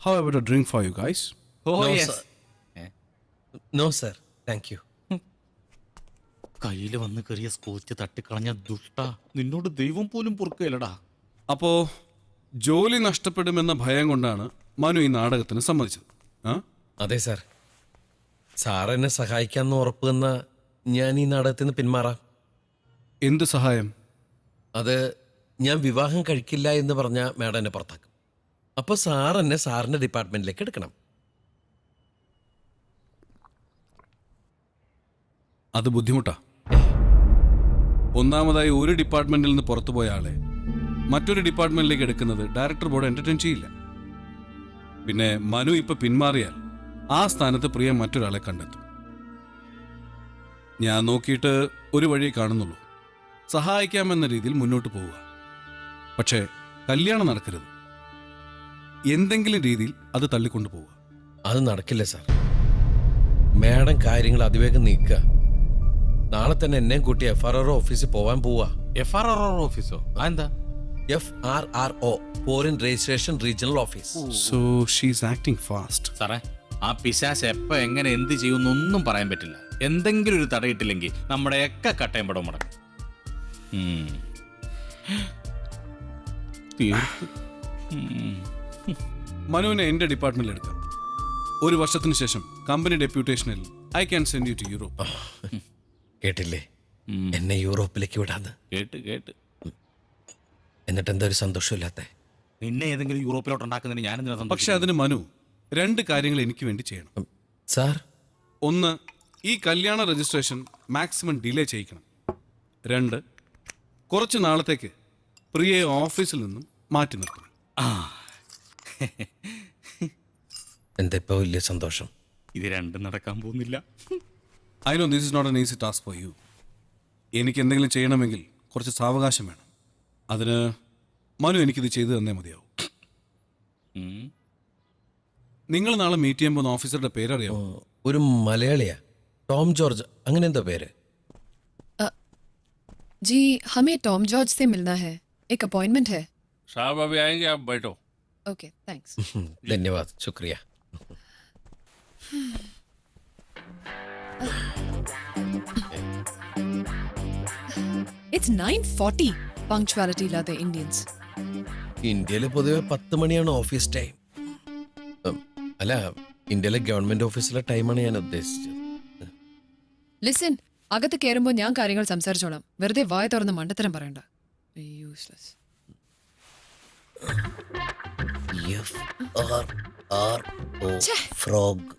How about a drink for you guys? ഓ No, yes. sir. No sir thank you കയ്യിൽ വന്ന് കയറിയ scotch തട്ടിക്കളഞ്ഞ ദുഷ്ട. നിന്നോട് ദൈവം പോലും പൊറുക്കുകയല്ലടാ അപ്പോ ജോലി നഷ്ടപ്പെടുമെന്ന ഭയം കൊണ്ടാണ് മനു ഈ നാടകത്തിന് സമ്മതിച്ചത്. ആ? അതെ സാർ സാർ എന്നെ സഹായിക്കാമെന്ന് ഉറപ്പ് തന്ന ഞാൻ ഈ നാടകത്തിൽ നിന്ന് പിന്മാറാം. എന്ത് സഹായം? അത് ഞാൻ വിവാഹം കഴിക്കില്ല എന്ന് പറഞ്ഞ മാഡം എന്നെ പുറത്താക്കും. അപ്പോൾ സാർ എന്നെ സാറിന്റെ ഡിപ്പാർട്ട്മെന്റിലേക്ക് എടുക്കണം. അത് ബുദ്ധിമുട്ടാ. ഒന്നാമതായി ഒരു ഡിപ്പാർട്ട്മെന്റിൽ നിന്ന് പുറത്തു പോയ ആളെ മറ്റൊരു ഡിപ്പാർട്ട്മെന്റിലേക്ക് എടുക്കുന്നത് ഡയറക്ടർ ബോർഡ് എന്റർടൈൻ ചെയ്യില്ല. പിന്നെ മനു ഇപ്പൊ പിന്മാറിയാൽ ആ സ്ഥാനത്ത് പ്രിയ മറ്റൊരാളെ കണ്ടെത്തും. ഞാൻ നോക്കിയിട്ട് ഒരു വഴി കാണുന്നുള്ളൂ. സഹായിക്കാമെന്ന രീതിയിൽ മുന്നോട്ട് പോവുക. പക്ഷേ കല്യാണം നടക്കരുത്. എന്തെങ്കിലും രീതിയിൽ അത് തള്ളിക്കൊണ്ടു പോവുക. അത് നടക്കില്ല സാർ. മാഡം കാര്യങ്ങൾ അതിവേഗം നീക്ക നാളെ തന്നെ എന്നെയും കൂട്ടി എഫ് ആർ ആർ ഓഫീസിൽ പോവാൻ പോവാ എഫ് ആർ ആർ ഓഫീസോ? അതെന്താ? F R R O foreign registration regional office so she's acting fast സാറേ ആ പിശാശ് എപ്പോ എങ്ങനെ എന്ത് ചെയ്യുമെന്നൊന്നും പറയാൻ പറ്റില്ല. എന്തെങ്കിലും ഒരു തടയിട്ടില്ലെങ്കിൽ നമ്മുടെയൊക്കെ കട്ടയം പടം മുടങ്ങും ഉം. തീർത്ത്. ഉം. മനുവിനെ എന്റെ ഡിപ്പാർട്ട്മെന്റിൽ എടുക്കാം. ഒരു വർഷത്തിന് ശേഷം company ഡെപ്യൂട്ടേഷനിൽ I can send you to Europe കേട്ടില്ലേ? എന്നെ യൂറോപ്പിലേക്ക് വിടാന്ന്. കേട്ട് കേട്ട്. എന്നിട്ട് എന്താ ഒരു സന്തോഷമില്ലാത്ത? നിന്നെ ഏതെങ്കിലും യൂറോപ്പിലോട്ട് ഉണ്ടാക്കുന്നതിന് ഞാൻ എന്തിനാ പക്ഷെ? അതിന് മനു രണ്ട് കാര്യങ്ങൾ എനിക്ക് വേണ്ടി ചെയ്യണം. സാർ? ഒന്ന് ഈ കല്യാണ രജിസ്ട്രേഷൻ മാക്സിമം ഡിലേ ചെയ്യിക്കണം. രണ്ട് കുറച്ച് നാളത്തേക്ക് പ്രിയയെ ഓഫീസിൽ നിന്നും മാറ്റി നിർത്തണം. എന്താ ഇപ്പൊ വലിയ സന്തോഷം ഇത് രണ്ടും നടക്കാൻ പോകുന്നില്ല I know this is not an easy task for you എനിക്ക് എന്തെങ്കിലും ചെയ്യണമെങ്കിൽ കുറച്ച് സാവകാശം വേണം അതിന് മനു എനിക്കിത് ചെയ്തു തന്നേ മതിയാവും ഉം. നിങ്ങൾ നാളെ മീറ്റ് ചെയ്യാൻ പോകുന്ന ഓഫീസറുടെ പേരറിയാമോ ഒരു മലയാളിയാ ടോം ജോർജ് അങ്ങനെ എന്താ പേര് जी हमें टॉम जॉर्ज से मिलना है एक अपॉइंटमेंट है साहब अभी आएंगे आप बैठो okay thanks ധന്യവാദ് ശുക്രിയ it's 9:40 punctuality latte Indians ഇന്ത്യയിൽ പൊതുവെ പത്ത് മണിയാണ് ഓഫീസ് ടൈം അല്ല ഇന്ത്യയിലെ ഗവൺമെന്റ് ഓഫീസിലെ ടൈമാണ് ഞാൻ ഉദ്ദേശിച്ചത് ലിസൺ അകത്ത് കയറുമ്പോൾ ഞാൻ കാര്യങ്ങൾ സംസാരിച്ചോളാം വെറുതെ വായ തുറന്ന് മണ്ടത്തരം പറയണ്ട useless F R R O frog.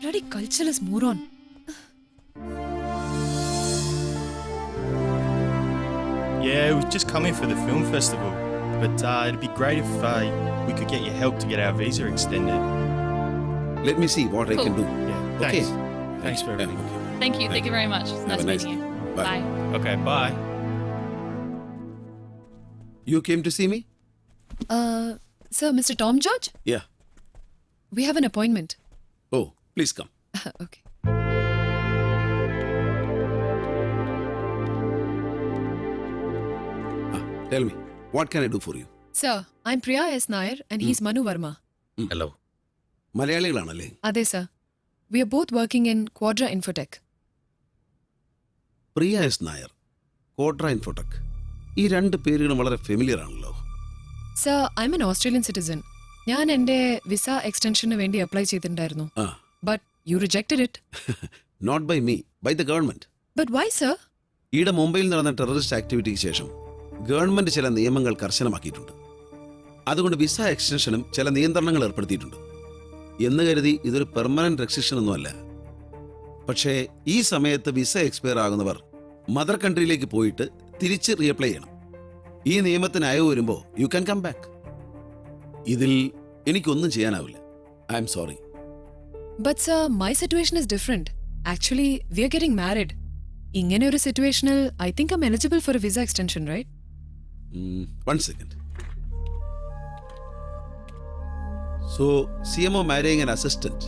Bloody cultureless moron. Yeah, we're just coming for the film festival, but uh, it'd be great if uh, we could get your help to get our visa extended. Let me see what I can do. Yeah, Okay. thanks. Thanks for everything. Thank you. Thank you very much. It's nice, nice- meeting you. Bye. Bye. Okay, bye. You came to see me? Uh, sir mr tom george Yeah. we have an appointment Oh, please come. okay Ah, tell me, what can I do for you? sir i'm priya s nair and he's manu verma hello മലയാളികളാണല്ലേ ade sir we are both working in quadra infotech Priya S Nair Quadra infotech ഈ രണ്ട് പേരുകളും വളരെ familiar ആണല്ലോ sir I M N Australian citizen ഞാൻ എന്റെ visa എക്സ്റ്റൻഷന് വേണ്ടി apply ചെയ്തിട്ടുണ്ടായിരുന്നു. ആ. But you rejected it not by me by the government but why sir ഈയിടെ മുംബൈയിൽ നടന്ന ടെററിസ്റ്റ് ആക്ടിവിറ്റിക്ക് ശേഷം ഗവൺമെന്റ് ചില നിയമങ്ങൾ കർശനമാക്കിയിട്ടുണ്ട്. അതുകൊണ്ട് വിസ എക്സ്റ്റൻഷനും ചില നിയന്ത്രണങ്ങൾ ഏർപ്പെടുത്തിയിട്ടുണ്ട്. എന്ന് കരുതി ഇതൊരു പെർമനന്റ് റെസ്ട്രിക്ഷൻ ഒന്നുമല്ല. പക്ഷേ ഈ സമയത്ത് വിസ എക്സ്പയർ ആകുന്നവർ മദർ കൺട്രിയിലേക്ക് പോയിട്ട് തിരിച്ച് റീഅപ്ലൈ ചെയ്യണം. ഈ നിയമത്തിന് അയവ് വരുമ്പോൾ യു ക്യാൻ കം ബാക്ക് ഇതിൽ എനിക്കൊന്നും ചെയ്യാനാവില്ല. I am sorry but sir my situation is different actually we are getting married ഇങ്ങനെ ഒരു സിറ്റുവേഷനിൽ I think I'm eligible for visa extension right one second so C M O marrying an assistant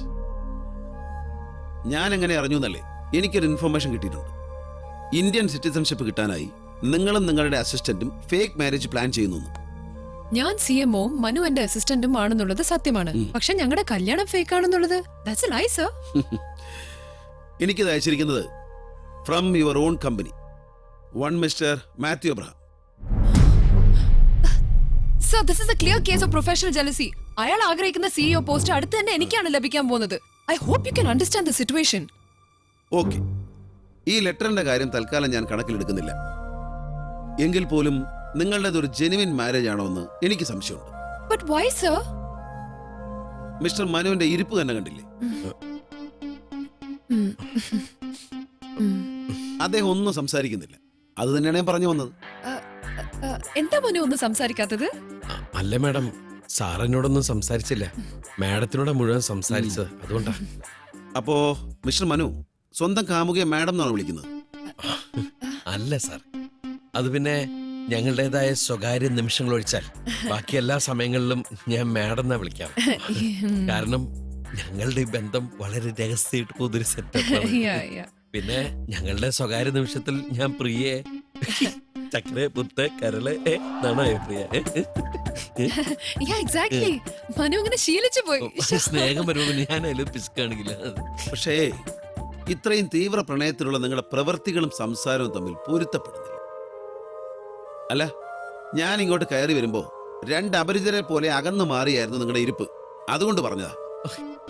ഞാൻ എങ്ങനെ അറിഞ്ഞു എന്നല്ലേ എനിക്കൊരു information കിട്ടിയിട്ടുണ്ട്. Indian citizenship കിട്ടാനായി നിങ്ങളും നിങ്ങളുടെ അസിസ്റ്റന്റും ഫേക്ക് മാരേജ് പ്ലാൻ ചെയ്യുന്നു ഞാൻ സി എംഒ മനു എന്റെ അസിസ്റ്റന്റും ആണെന്നുള്ളത് സത്യമാണ്. പക്ഷെ ഞങ്ങളുടെ കല്യാണം ഫേക്ക് ആണെന്നുള്ളത്? ദാറ്റ്സ് ലൈ സർ എനിക്കിത് അയച്ചിരിക്കുന്നത് from your own company one Mr Mathew Abraham sir this is a clear case of professional jealousy അയാൾ ആഗ്രഹിക്കുന്ന സിഇഒ പോസ്റ്റ് അടുത്ത് തന്നെ എനിക്കാണ് ലഭിക്കാൻ പോകുന്നത്. I hope you can understand the situation okay ഈ ലെറ്ററിന്റെ കാര്യം തൽക്കാലം ഞാൻ കണക്കിലെടുക്കുന്നില്ല. എങ്കിൽ പോലും നിങ്ങളുടേത് ഒരു ജെനുവിൻ മാരേജ് ആണോ എന്ന് എനിക്ക് സംശയമുണ്ട്. ബട്ട് വൈ സർ മിസ്റ്റർ മനുവിന്റെ ഇരിപ്പ് തന്നെ കണ്ടില്ലേ? അദ്ദേഹം ഒന്നും സംസാരിക്കുന്നില്ല. അത് തന്നെയാണ് ഞാൻ പറഞ്ഞു വന്നത്. എന്താ മനു ഒന്നും സംസാരിക്കാത്തത്? അ- അല്ല മാഡം. സാർ എന്നോടൊന്നും സംസാരിച്ചില്ല. മാഡത്തിനോട് മുഴുവൻ സംസാരിച്ചത്. അതുകൊണ്ടാ. അപ്പോ മിസ്റ്റർ മനു സ്വന്തം കാമുകിയെ മാഡം എന്നാണ് വിളിക്കുന്നത്? അല്ല സാർ. അത് പിന്നെ ഞങ്ങളുടേതായ സ്വകാര്യ നിമിഷങ്ങൾ ഒഴിച്ചാൽ. ബാക്കി എല്ലാ സമയങ്ങളിലും ഞാൻ മാഡം എന്നാ വിളിക്കാം. കാരണം ഞങ്ങളുടെ ഈ ബന്ധം വളരെ രഹസ്യമായിട്ട് പോകുന്നൊരു സെറ്റപ്പ്. പിന്നെ ഞങ്ങളുടെ സ്വകാര്യ നിമിഷത്തിൽ ഞാൻ പ്രിയെ. ചക്കര പുത്ത് കരൾ. പ്രിയ? exactly. മനു അങ്ങനെ ശീലിച്ചു പോയി. സ്നേഹം ഞാൻ അതിൽ പക്ഷേ ഇത്രയും തീവ്ര പ്രണയത്തിലുള്ള നിങ്ങളുടെ പ്രവൃത്തികളും സംസാരവും തമ്മിൽ പൊരുത്തപ്പെടുന്നില്ല അല്ല ഞാൻ ഇങ്ങോട്ട് കയറി വരുമ്പോ രണ്ട് അപരിചിതരെ പോലെ അകന്നു മാറിയായിരുന്നു നിങ്ങളുടെ ഇരിപ്പ്. അതുകൊണ്ട് പറഞ്ഞതാ.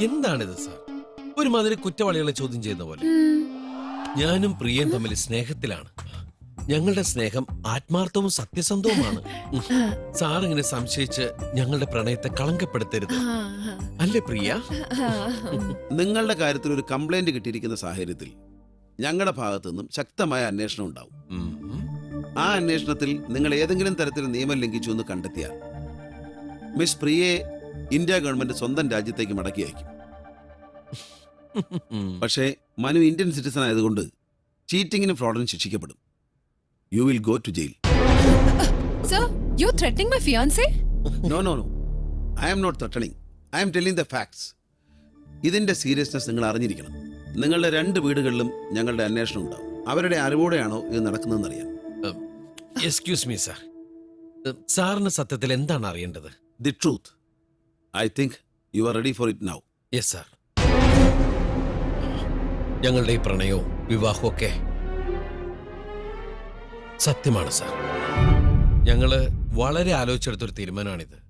എന്താണിത് സാർ? ഒരുമാതിരി കുറ്റവാളികളെ ചോദ്യം ചെയ്യുന്ന പോലെ. ഞാനും പ്രിയൻ തമ്മിൽ സ്നേഹത്തിലാണ്. ഞങ്ങളുടെ സ്നേഹം ആത്മാർത്ഥവും സത്യസന്ധവുമാണ്. സാർ ഇങ്ങനെ സംശയിച്ച് ഞങ്ങളുടെ പ്രണയത്തെ കളങ്കപ്പെടുത്തരുത്. അല്ലേ പ്രിയ? നിങ്ങളുടെ കാര്യത്തിൽ ഒരു കംപ്ലൈന്റ് കിട്ടിയിരിക്കുന്ന സാഹചര്യത്തിൽ ഞങ്ങളുടെ ഭാഗത്തു നിന്നും ശക്തമായ അന്വേഷണം ഉണ്ടാവും. ആ അന്വേഷണത്തിൽ നിങ്ങൾ ഏതെങ്കിലും തരത്തിൽ നിയമം ലംഘിച്ചു എന്ന് കണ്ടെത്തിയാൽ മിസ് പ്രിയയെ ഇന്ത്യ ഗവൺമെന്റ് സ്വന്തം രാജ്യത്തേക്ക് മടക്കി അയക്കും പക്ഷേ മനു ഇന്ത്യൻ സിറ്റിസൺ ആയതുകൊണ്ട് ചീറ്റിങ്ങിനും ഫ്രോഡിനും ശിക്ഷിക്കപ്പെടും. You will go to jail sir you threatening my fiancee no no no I am not threatening I am telling the facts ഇതിന്റെ സീരിയസ്നെസ് നിങ്ങൾ അറിഞ്ഞിരിക്കണം. നിങ്ങളുടെ രണ്ട് വീടുകളിലും ഞങ്ങളുടെ അന്വേഷണം ഉണ്ടാവും. അവരുടെ അറിവോടെയാണോ ഇത് നടക്കുന്നതെന്ന് അറിയാം എക്സ്ക്യൂസ് മീ സാർ സാറിന് സത്യത്തിൽ എന്താണ് അറിയേണ്ടത്? The truth I think you are ready for it now yes sir ഞങ്ങളുടെ ഈ പ്രണയവും വിവാഹവും ഒക്കെ സത്യമാണ് സാർ ഞങ്ങൾ വളരെ ആലോചിച്ചെടുത്തൊരു തീരുമാനമാണിത്.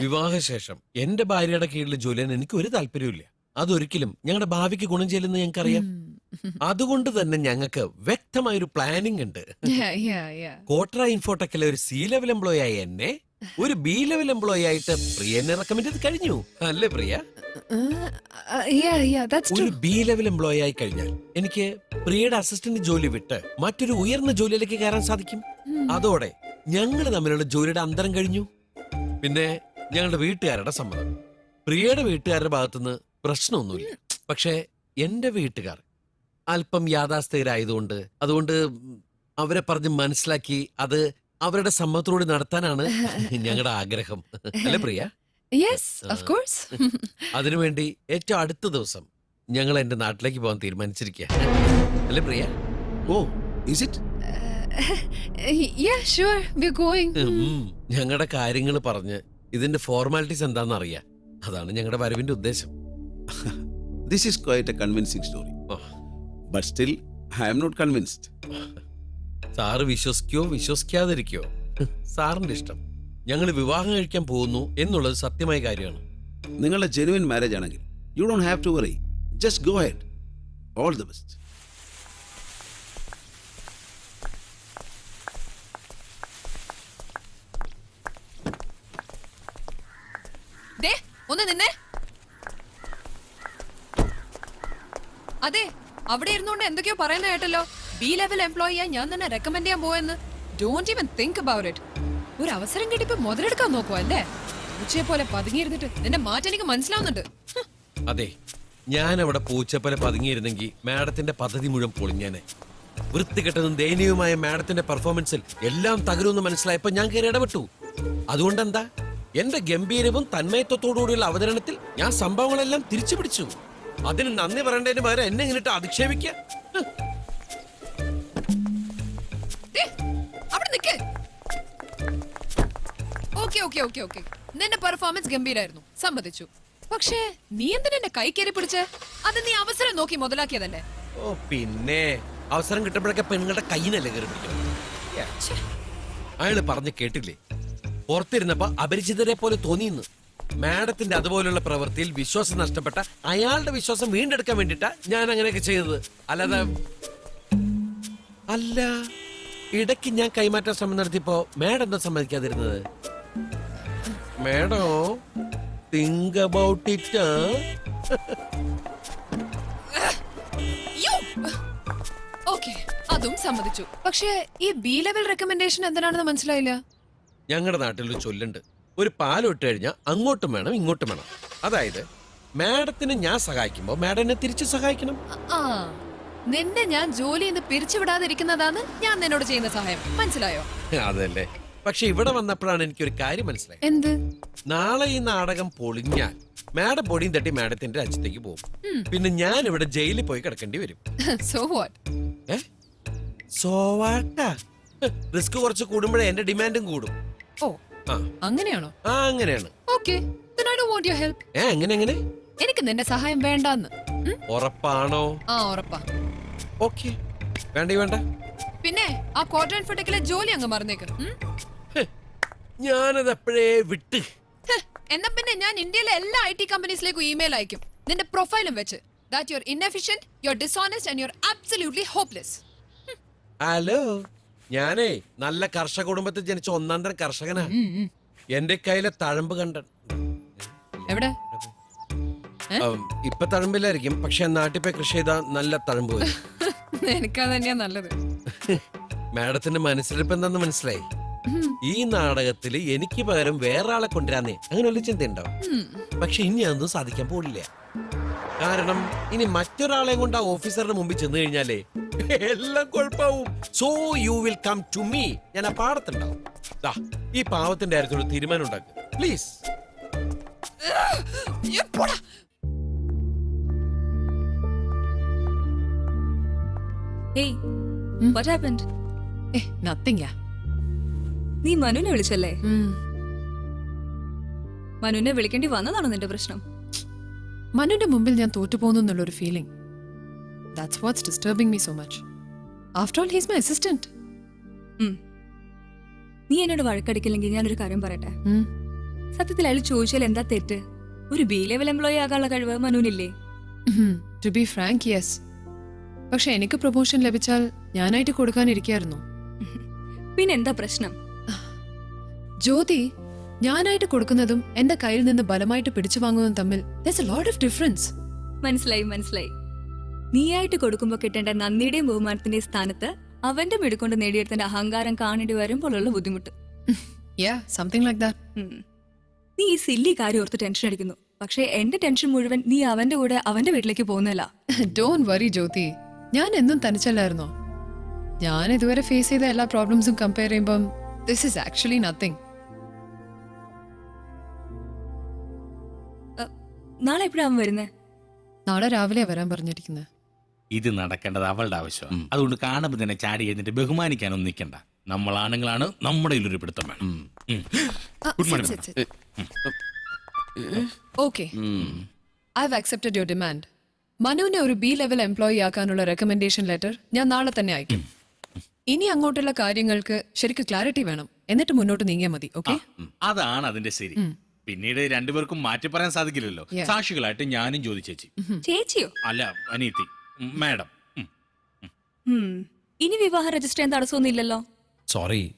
വിവാഹശേഷം എന്റെ ഭാര്യയുടെ കീഴിൽ ജോലി ചെയ്യാൻ എനിക്ക് ഒരു താല്പര്യമില്ല അതൊരിക്കലും ഞങ്ങളുടെ ഭാവിക്ക് ഗുണം ചെയ്യില്ലെന്ന് ഞങ്ങൾക്കറിയാം. അതുകൊണ്ട് തന്നെ ഞങ്ങൾക്ക് വ്യക്തമായ ഒരു പ്ലാനിംഗ് ഉണ്ട് കോട്ടറ ഇൻഫോടെക്കിലെ ഒരു സി ലെവൽ എംപ്ലോയി ആയ എന്നെ ഒരു ബി ലെവൽ എംപ്ലോയി ആയിട്ട് പ്രിയ എന്നെ റെക്കമെൻഡ് ചെയ്ത് കഴിഞ്ഞു. അല്ലേ പ്രിയ? ഒരു ബി ലെവൽ എംപ്ലോയി ആയി കഴിഞ്ഞാൽ എനിക്ക് പ്രിയയുടെ അസിസ്റ്റന്റ് ജോലി വിട്ട് മറ്റൊരു ഉയർന്ന ജോലിയിലേക്ക് കയറാൻ സാധിക്കും. അതോടെ ഞങ്ങൾ തമ്മിലുള്ള ജോലിയുടെ അന്തരം കഴിഞ്ഞു. പിന്നെ ഞങ്ങളുടെ വീട്ടുകാരുടെ സമ്മതം. പ്രിയയുടെ വീട്ടുകാരുടെ ഭാഗത്തുനിന്ന് പ്രശ്നമൊന്നുമില്ല. പക്ഷേ എന്റെ വീട്ടുകാർ അല്പം യാഥാസ്ഥിതരായതുകൊണ്ട് അതുകൊണ്ട് അവരെ പറഞ്ഞ് മനസ്സിലാക്കി അത് അവരുടെ സമ്മതത്തോടെ നടത്താനാണ് ഞങ്ങളുടെ ആഗ്രഹം. അല്ലേ പ്രിയ? യെസ് ഓഫ് കോഴ്സ് അതിനുവേണ്ടി ഏറ്റവും അടുത്ത ദിവസം ഞങ്ങൾ എന്റെ നാട്ടിലേക്ക് പോകാൻ തീരുമാനിച്ചിരിക്കുക അല്ലേ Priya? Oh is it yeah sure we going ഞങ്ങളുടെ കാര്യങ്ങൾ പറഞ്ഞ് ഇതിന്റെ ഫോർമാലിറ്റീസ് എന്താണെന്ന് അറിയാം അതാണ് ഞങ്ങളുടെ വരവിന്റെ ഉദ്ദേശം. This is quite a convincing story but still I am not convinced sir വിശ്വസിക്കോ വിശ്വസിക്കാതിരിക്കോ? സാറിന്റെ ഇഷ്ടം. ഞങ്ങൾ വിവാഹം കഴിക്കാൻ പോകുന്നു എന്നുള്ളത് സത്യമായ കാര്യമാണ്. നിങ്ങളുടെ ജെനുവിൻ മാരേജ് ആണെങ്കിൽ you don't have to worry just go ahead all the best ദേ ഒന്ന് നിന്നെ അതെ ഇരുന്നുകൊണ്ട് എന്തൊക്കെയോ പറയുന്ന കേട്ടല്ലോ. ബി ലെവൽ എംപ്ലോയിയാ ഞാൻ തന്നെ റെക്കമെൻഡ് ചെയ്യാൻ പോയെന്ന്. Don't even think about it ഒരു അവസരം കിട്ടിയപ്പോ മുതലെടുക്കാൻ നോക്കുവോ അല്ലേ? ഉച്ചയെ പോലെ പതുങ്ങിയിരുന്നിട്ട് നിന്റെ മാറ്റം എനിക്ക് മനസ്സിലാവുന്നുണ്ട്. അതെ ഞാൻ അവിടെ പൂച്ചപ്പല പതുങ്ങിയിരുന്നെങ്കിൽ മാഡത്തിന്റെ പദ്ധതി മുഴുവൻ പൊളിഞ്ഞേനെ. വൃത്തികെട്ടതും ദയനീയവുമായ മാഡത്തിന്റെ പെർഫോമൻസിൽ എല്ലാം തകരുമെന്ന് മനസ്സിലായപ്പോ ഞാൻ കയറി ഇടപെട്ടു. അതുകൊണ്ടെന്താ? എന്റെ ഗംഭീരവും തന്മയത്വത്തോടുകൂടിയുള്ള അവതരണത്തിൽ ഞാൻ സംഭവങ്ങളെല്ലാം തിരിച്ചു പിടിച്ചു അതിന് നന്ദി പറയേണ്ടതിന് പകരം എന്നെ ഇങ്ങോട്ട് അധിക്ഷേപിക്ക. നിന്റെ പെർഫോമൻസ് ഗംഭീരായിരുന്നു. സമ്മതിച്ചു. പക്ഷേ നീ എന്തിനാ എന്റെ കൈ കയറി പിടിച്ച്? അത് നീ അവസരം നോക്കി മുതലാക്കിയതല്ലേ? ഓ പിന്നെ. അവസരം കിട്ടുമ്പോഴൊക്കെ പെണ്ണുങ്ങളുടെ കയ്യിനല്ലേ കയറി പിടിക്കണം. ഛെ, അയാൾ പറഞ്ഞ് കേട്ടില്ലേ? പുറത്തിരുന്നപ്പോ അപരിചിതരെ പോലെ തോന്നിയെന്ന്. മാഡത്തിന്റെ അതുപോലുള്ള പ്രവൃത്തിയിൽ വിശ്വാസം നഷ്ടപ്പെട്ട അയാളുടെ വിശ്വാസം വീണ്ടെടുക്കാൻ വേണ്ടിട്ടാ ഞാൻ അങ്ങനെയൊക്കെ ചെയ്തത്. അല്ലാതെ അല്ല ഇടയ്ക്ക് ഞാൻ കൈമാറ്റം ശ്രമം നടത്തിയപ്പോ മാഡം എന്താ സമ്മതിക്കാതിരുന്നത്? മാഡോ തിങ്ക് അബൌട്ട് ഇറ്റ്! അതും സമ്മതിച്ചു. പക്ഷേ ഈ ബി ലെവൽ റെക്കമെൻഡേഷൻ എന്തിനാണെന്ന് മനസ്സിലായില്ല? ഞങ്ങളുടെ നാട്ടിൽ ഒരു ചൊല്ലുണ്ട്. ഒരു പാലം ഇട്ട് കഴിഞ്ഞാൽ അങ്ങോട്ടും വേണം ഇങ്ങോട്ടും വേണം. അതായത് മാഡത്തിന് ഞാൻ സഹായിക്കുമ്പോൾ മാഡം എന്നെ തിരിച്ചു സഹായിക്കണം. ആ നിന്നെ ഞാൻ ജോലി എന്ന് പിരിച്ചുവിടാതിരിക്കുന്നതാണ് ഞാൻ നിന്നോട് ചെയ്യുന്ന സഹായം. മനസ്സിലായോ? അതല്ലേ. പക്ഷെ ഇവിടെ വന്നപ്പോഴാണ് എനിക്ക് ഒരു കാര്യം മനസ്സിലായത്. എന്ത്? നാളെ ഈ നാടകം പൊളിഞ്ഞാൽ മാഡം പൊടിയും തട്ടി മാഡത്തിന്റെ രാജ്യത്തേക്ക് പോകും. പിന്നെ ഞാൻ ഇവിടെ ജയിലിൽ പോയി കിടക്കേണ്ടി വരും. സോ വാട്ട് ഏ? സോവാട്ടാ റിസ്ക് കുറച്ച് കൂടുമ്പോഴേ എന്റെ ഡിമാൻഡും കൂടും. ഓ അങ്ങനെയാണോ? അങ്ങനെയാണ്. ഓക്കെ എങ്ങനെ എങ്ങനെ? എനിക്ക് നിന്റെ സഹായം വേണ്ടെന്ന്. ഉറപ്പാണോ? ആ ഉറപ്പാ. ഓക്കെ വേണ്ട വേണ്ട? പിന്നെ ആ ക്വാർട്ടർ ആൻഡ് ഫുഡക്കിലെ ജോലി അങ്ങ് മറന്നേക്ക്. ഞാനത് എപ്പോഴേ വിട്ട്? എന്നാ പിന്നെ ഞാൻ ഇന്ത്യയിലെ എല്ലാ ഐ ടി കമ്പനീസിലേക്കും ഇമെയിൽ അയക്കും. നിന്റെ പ്രൊഫൈലും വെച്ച്. That your inefficient your dishonest and your absolutely hopeless hello ഞാനേ നല്ല കർഷക കുടുംബത്തിൽ ജനിച്ച ഒന്നാം തരം കർഷകനാ എന്റെ കയ്യിലെ തഴമ്പ് കണ്ട എവിടെ? ഇപ്പൊ തഴമ്പിലായിരിക്കും പക്ഷെ നാട്ടിൽ പോയി കൃഷി ചെയ്താൽ നല്ല തഴമ്പ് വരും. എനിക്കത് തന്നെയാ നല്ലത്. മാഡത്തിന്റെ മനസ്സിലിപ്പ് എന്താന്ന് മനസ്സിലായി? ഈ നാടകത്തിൽ എനിക്ക് പകരം വേറെ ആളെ കൊണ്ടുവരാന്നേ. അങ്ങനെ ഒരു ചിന്തയുണ്ടാവും. പക്ഷെ ഇനി അതൊന്നും സാധിക്കാൻ പോലില്ല കാരണം ഇനി മറ്റൊരാളെ കൊണ്ട് ആ ഓഫീസറുടെ മുമ്പിൽ ചെന്ന് കഴിഞ്ഞാലേ എല്ലാം കുഴപ്പമാവും so you will come to me ഞാൻ ആ പാടത്തുണ്ടാവും. ദാ, ഈ പാവത്തിന്റെ കാര്യത്തോട് തീരുമാനം ഉണ്ടാക്കുക പ്ലീസ് ഏ നത്തിങ്ങാ നീ മനുവിനെ വിളിച്ചല്ലേ? മനുവിനെ വിളിക്കേണ്ടി വന്നതാണോ നിന്റെ പ്രശ്നം? മനുവിന്റെ മുമ്പിൽ ഞാൻ തോറ്റുപോകുന്നു എന്നുള്ളൊരു feeling that's what's disturbing me so much after all he's my assistant. നീ എന്നോട് വഴക്കടിക്കില്ലെങ്കിൽ ഞാനൊരു കാര്യം പറയട്ടെ? സത്യത്തിൽ അയാൾ ചോദിച്ചാൽ എന്താ തെറ്റ്? ഒരു ബി ലെവൽ എംപ്ലോയി ആകാനുള്ള കഴിവ് മനുവിനില്ലേ? ടു ബി ഫ്രാങ്ക് യെസ് പക്ഷെ എനിക്ക് പ്രൊമോഷൻ ലഭിച്ചാൽ ഞാനായിട്ട് കൊടുക്കാനിരിക്കായിരുന്നു. പിന്നെന്താ പ്രശ്നം? ജ്യോതി ഞാനായിട്ട് കൊടുക്കുന്നതും എന്റെ കയ്യിൽ നിന്ന് ബലമായിട്ട് പിടിച്ചു വാങ്ങുന്നതും തമ്മിൽ ലോട്ട് ഓഫ് ഡിഫറൻസ് മനസ്സിലായി മനസ്സിലായി. നീയായിട്ട് കൊടുക്കുമ്പോൾ കിട്ടേണ്ട നന്ദിയുടെയും ബഹുമാനത്തിന്റെയും സ്ഥാനത്ത് അവന്റെ മിടുക്കൊണ്ട് നേടിയെടുത്തിന്റെ അഹങ്കാരം കാണേണ്ടി വരുമ്പോഴുള്ള ബുദ്ധിമുട്ട്. യാ സംതിങ് ലൈക്ക് ദാറ്റ് നീ ഈ സില്ലി കാര്യം ഓർത്ത് ടെൻഷൻ അടിക്കുന്നു. പക്ഷേ എന്റെ ടെൻഷൻ മുഴുവൻ നീ അവന്റെ കൂടെ അവന്റെ വീട്ടിലേക്ക് പോകുന്നല്ല ഡോൺ വറി ജ്യോതി. ഞാൻ എന്നും തനിച്ചല്ലായിരുന്നോ? ഞാൻ ഇതുവരെ ഫേസ് ചെയ്ത എല്ലാ പ്രോബ്ലംസും കമ്പയർ ചെയ്യുമ്പം ദിസ് ഇസ് ആക്ച്വലി നത്തിങ് നാളെ എപ്പോഴാവും വരുന്നത് നാളെ രാവിലെ വരാൻ പറഞ്ഞിരിക്കുന്നത് ഇത് നടക്കേണ്ടത് അവളുടെ ആവശ്യം അതുകൊണ്ട് കാണുമ്പോൾ തന്നെ ചാടി എഴുന്നിട്ട് ബഹുമാനിക്കാനൊന്നും നിൽക്കണ്ട നമ്മൾ ആണുങ്ങളാണ് നമ്മുടെ ഒരു പിടുത്തം വേണം. ഉം. Good okay I have accepted your demand മനുവിനെ ഒരു ബി ലെവൽ എംപ്ലോയി ആക്കാനുള്ള റെക്കമെൻഡേഷൻ ലെറ്റർ ഞാൻ നാളെ തന്നെ അയക്കും. ഇനി അങ്ങോട്ടുള്ള കാര്യങ്ങൾക്ക് ശരിക്കും ക്ലാരിറ്റി വേണം. എന്നിട്ട് മുന്നോട്ട് നീങ്ങിയാൽ മതി ഓക്കെ അതാണ് അതിന്റെ ശരി. പിന്നീട് രണ്ടുപേർക്കും മാറ്റി പറയാൻ സാധിക്കില്ലല്ലോ. Yeah. സാക്ഷികളായിട്ട് ഞാനും ചോദിച്ചേച്ചി ചേച്ചിയോ? അല്ല അനീതി മാഡം. ഉം. ഇനി വിവാഹ രജിസ്റ്റർ ചെയ്യാൻ തടസ്സമൊന്നും ഇല്ലല്ലോ സോറി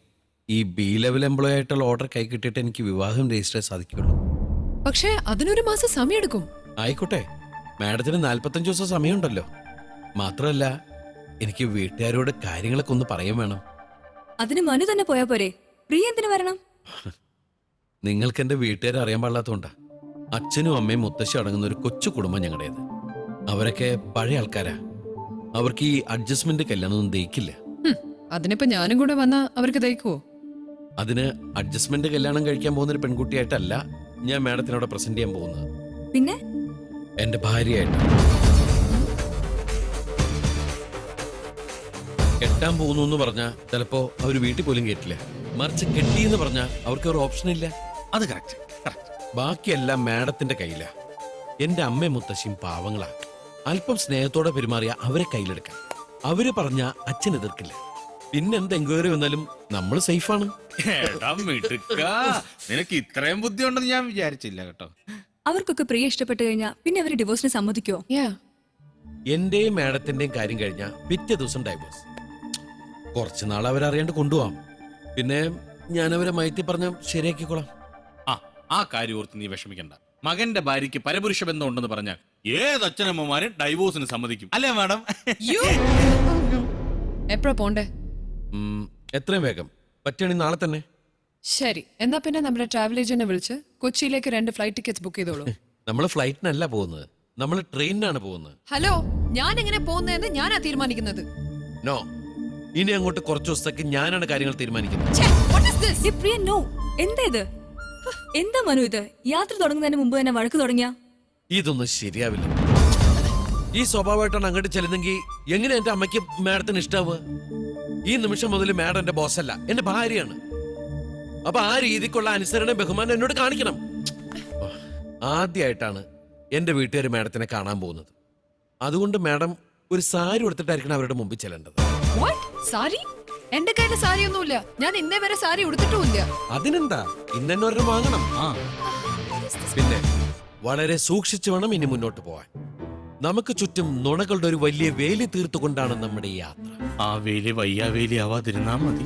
ഈ ബി ലെവൽ എംപ്ലോയി ആയിട്ടുള്ള ഓർഡർ കൈ കിട്ടിയിട്ട് എനിക്ക് വിവാഹം രജിസ്റ്റർ ചെയ്യാൻ സാധിക്കുള്ളൂ. പക്ഷേ അതിനൊരു മാസം സമയമെടുക്കും. ആയിക്കോട്ടെ. മാഡത്തിന് നാല്പത്തഞ്ചു ദിവസം സമയമുണ്ടല്ലോ. മാത്രമല്ല എനിക്ക് വീട്ടുകാരോട് കാര്യങ്ങളൊക്കെ ഒന്ന് പറയാൻ വേണം. അതിന് മനു തന്നെ പോയാ പോരെ. പ്രിയ എന്തിനു വരണം? നിങ്ങൾക്ക് എന്റെ വീട്ടുകാരെ അറിയാൻ പാടില്ലാത്തതുകൊണ്ടാ അച്ഛനും അമ്മയും മുത്തശ്ശി അടങ്ങുന്ന ഒരു കൊച്ചു കുടുംബം ഞങ്ങളുടേത്. അവരൊക്കെ പഴയ ആൾക്കാരാ. അവർക്ക് ഈ അഡ്ജസ്റ്റ്മെന്റ് കല്യാണമൊന്നും ദഹിക്കില്ല. അതിനിപ്പോ ഞാനും കൂടെ വന്നാ അവർക്ക് ദഹിക്കുവോ? അതിന് അഡ്ജസ്റ്റ്മെന്റ് കല്യാണം കഴിക്കാൻ പോകുന്ന ഒരു പെൺകുട്ടിയായിട്ടല്ല ഞാൻ മാഡത്തിനോട് പ്രസന്റ് ചെയ്യാൻ പോകുന്നത്. പിന്നെ? എന്റെ ഭാര്യയായിട്ട്. കെട്ടാൻ പോകുന്നു എന്ന് പറഞ്ഞാൽ ചിലപ്പോ അവർ വീട്ടിൽ പോലും കേട്ടില്ല മറിച്ച് കെട്ടി എന്ന് പറഞ്ഞാൽ അവർക്ക് ഒരു ഓപ്ഷൻ ഇല്ല അത് കറക്റ്റ് ബാക്കിയെല്ലാം മാഡത്തിന്റെ കയ്യിലാ. എന്റെ അമ്മയും മുത്തശ്ശിയും പാവങ്ങളാ. അല്പം സ്നേഹത്തോടെ പെരുമാറിയ അവരെ കയ്യിലെടുക്കാം. അവർ പറഞ്ഞ അച്ഛൻ എതിർക്കില്ല. പിന്നെ എന്ത് എൻക്വയറി വന്നാലും നമ്മൾ സേഫാണ് എടാ മിടുക്കാ. നിനക്ക് ഇത്രയും ബുദ്ധി ഉണ്ടെന്ന് ഞാൻ വിചാരിച്ചില്ല കേട്ടോ. അവർക്കൊക്കെ പ്രിയ ഇഷ്ടപ്പെട്ട് കഴിഞ്ഞാൽ പിന്നെ അവർ ഡിവോഴ്സിന് സമ്മതിക്കോ? Yeah. എന്റെയും മാഡത്തിന്റെയും കാര്യം കഴിഞ്ഞ പിറ്റേ ദിവസം ഡൈവോഴ്സ് കുറച്ചുനാൾ അവരറിയാണ്ട് കൊണ്ടുപോവാം. പിന്നെ ഞാൻ അവരെ മയത്തി പറഞ്ഞ ശരിയാക്കിക്കോളാം. ആ കാര്യം ഓർത്ത് നീ വിഷമിക്കണ്ട. മകന്റെ ഭാര്യയ്ക്ക് പരപുരുഷ ബന്ധം ഉണ്ടെന്ന് പറഞ്ഞാൽ ഏത് അച്ഛനമ്മമാരും ഡൈവോഴ്സിന് സമ്മതിക്കും. അല്ലേ മാഡം. എപ്പോഴാ പോണ്ടേ? എത്രയും വേഗം. പറ്റുകയാണെങ്കിൽ നാളെ തന്നെ. ശരി. എന്നാ പിന്നെ നമ്മുടെ ട്രാവൽ ഏജന്റിനെ വിളിച്ച് കൊച്ചിയിലേക്ക് രണ്ട് ഫ്ലൈറ്റ് ടിക്കറ്റ്സ് ബുക്ക് ചെയ്തോളൂ. നമ്മൾ ഫ്ലൈറ്റിനല്ല പോകുന്നത്. നമ്മൾ ട്രെയിനിനാണ് പോകുന്നത്. ഹലോ ഞാൻ എങ്ങനെ പോകുന്നതെന്ന് ഞാനാ തീരുമാനിക്കുന്നത്? നോ ഇനി അങ്ങോട്ട് കുറച്ച് ദിവസത്തേക്ക് ഞാനാണ് കാര്യങ്ങൾ നോ എന്താ ഇത്? എന്താ മനു ഇത്? യാത്ര തുടങ്ങുന്നതിന് മുമ്പ് തന്നെ വഴക്ക് തുടങ്ങിയ? ഇതൊന്നും ശരിയാവില്ല. ഈ സ്വഭാവമായിട്ടാണ് അങ്ങോട്ട് ചെല്ലുന്നെങ്കിൽ എങ്ങനെ എന്റെ അമ്മയ്ക്ക് മാഡത്തിന് ഇഷ്ടാവ് ഈ നിമിഷം മുതൽ മാഡം എന്റെ ബോസല്ല എന്റെ ഭാര്യയാണ്. അപ്പൊ ആ രീതിക്കുള്ള അനുസരണ ബഹുമാനം എന്നോട് കാണിക്കണം. ആദ്യമായിട്ടാണ് എന്റെ വീട്ടുകാർ മാഡത്തിനെ കാണാൻ പോകുന്നത്. അതുകൊണ്ട് മാഡം ഒരു സാരി കൊടുത്തിട്ടായിരിക്കണം അവരുടെ മുമ്പിൽ ചെല്ലേണ്ടത്? സാരി? എന്റെ കയ്യിൽ സാരി ഒന്നുമില്ല ഞാൻ ഇന്നേ വരെ സാരി ഉടുത്തിട്ടുമില്ല. അതിനെന്താ? ഇന്നെ ഒരെണ്ണം വാങ്ങണം. ആ. പിന്നെ വളരെ സൂക്ഷിച്ചു വേണം ഇനി മുന്നോട്ട് പോവാൻ. നമുക്ക് ചുറ്റും നുണകളുടെ ഒരു വലിയ വേലി തീർത്തുകൊണ്ടാണ് നമ്മുടെ ഈ യാത്ര. ആ വേലി വയ്യാ വേലി ആവാതിരുന്നാ മതി.